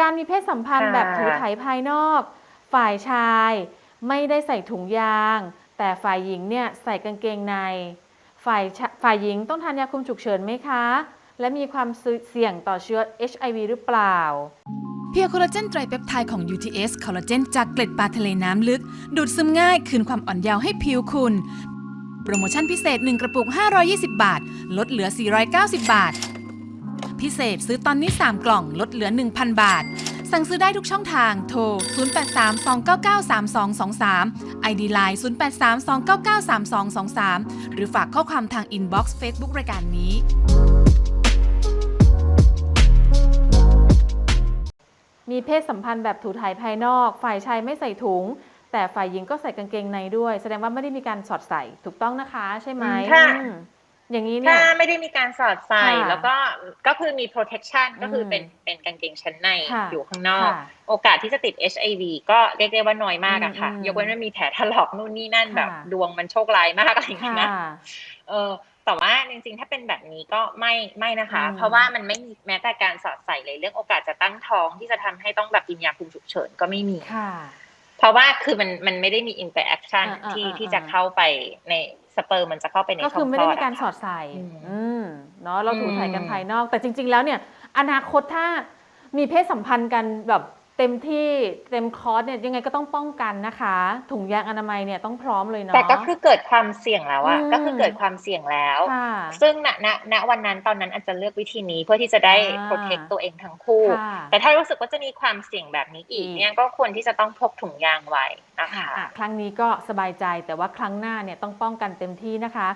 การมีเพศสัมพันธ์ค่ะ แบบถูไถภายนอก ฝ่ายชายไม่ได้ใส่ถุงยาง แต่ฝ่ายหญิงเนี่ยใส่กางเกงใน ฝ่ายชะฝ่ายหญิงต้องทานยาคุมฉุกเฉินไหมคะ และมีความเสี่ยงต่อเชื้อ HIV หรือเปล่า เพียร์โคลลาเจนไตรเปปไทด์ของ UTS คอลลาเจนจากเกล็ดปลาทะเลน้ำลึก ดูดซึมง่าย คืนความอ่อนเยาว์ให้ผิวคุณ โปรโมชั่นพิเศษ 1 กระปุก 520 บาท ลดเหลือ 490 บาท พิเศษซื้อตอนนี้ 3 กล่องลดเหลือ 1,000 บาท สั่งซื้อได้ทุกช่องทางโทร 0832993223 ID Line 0832993223 หรือฝากข้อความทางอินบ็อกซ์เฟซบุ๊กรายการนี้ มีเพศสัมพันธ์แบบถูถ่ายภายนอก ฝ่ายชายไม่ใส่ถุง แต่ฝ่ายหญิงก็ใส่กางเกงในด้วย แสดงว่าไม่ได้มีการสอดใส่ถูกต้องนะคะ ใช่ไหมอืมค่ะ อืม อย่างนี้เนี่ถ้ายไม่ได้มีการสอดใส่ค่ะแล้วก็ก็คือมี protection ก็คืออมเป็นเป็นกางเกงชั้นในค่ะอยู่ข้างนอกค่ะโอกาสที่จะติด HIV ก็เรียกได้ว่าน้อยมากอะค่ะอืมอืมยกเว้นว่ามีแผลถลอกนู่นนี่นั่นค่ะแบบดวงมันโชคร้ายมากอะไรอย่างเงี้ยค่ะนะเออแต่ว่าจริงๆ ถ้าเป็นแบบนี้ก็ไม่ไม่นะคะอืมเพราะว่ามันไม่มีแม้แต่การสอดใส่เลยเรื่องโอกาสจะตั้งท้องที่จะทำให้ต้องแบบกินยาคุมฉุกเฉินก็ไม่มีค่ะ เพราะว่าคือมันมันไม่ได้มีอินเตอร์แอคชั่นอ่าอ่าที่อ่าที่จะเข้าไปใน สเปิร์มมันจะเข้าไปในก็ช่คือองไม่คลได้อดมีการอะสอค่ะดใส่อืมอืมเนาะเราถูถ่ายกันอืมภายนอก แต่จริง ๆ แล้วเนี่ย อนาคตถ้ามีเพศสัมพันธ์กันแบบ เต็มที่เต็มคอร์สเนี่ยยังไงก็ต้องป้องกันนะคะ ถุงยางอนามัยเนี่ยต้องพร้อมเลยเนาะแต่ก็คือเกิดความเสี่ยงแล้วอะก็คือเกิดความเสี่ยงแล้ว ซึ่งณณณวันนั้นตอนนั้นอาจจะเลือกวิธีนี้เพื่อที่จะได้โปรเทคตัวเองทั้งคู่ แต่ถ้ารู้สึกว่าจะมีความเสี่ยงแบบนี้อีกเนี่ยก็ควรที่จะต้องพกถุงยางไว้นะคะครั้งนี้ก็สบายใจแต่ว่าครั้งหน้าเนี่ยต้องป้องกันเต็มที่นะคะ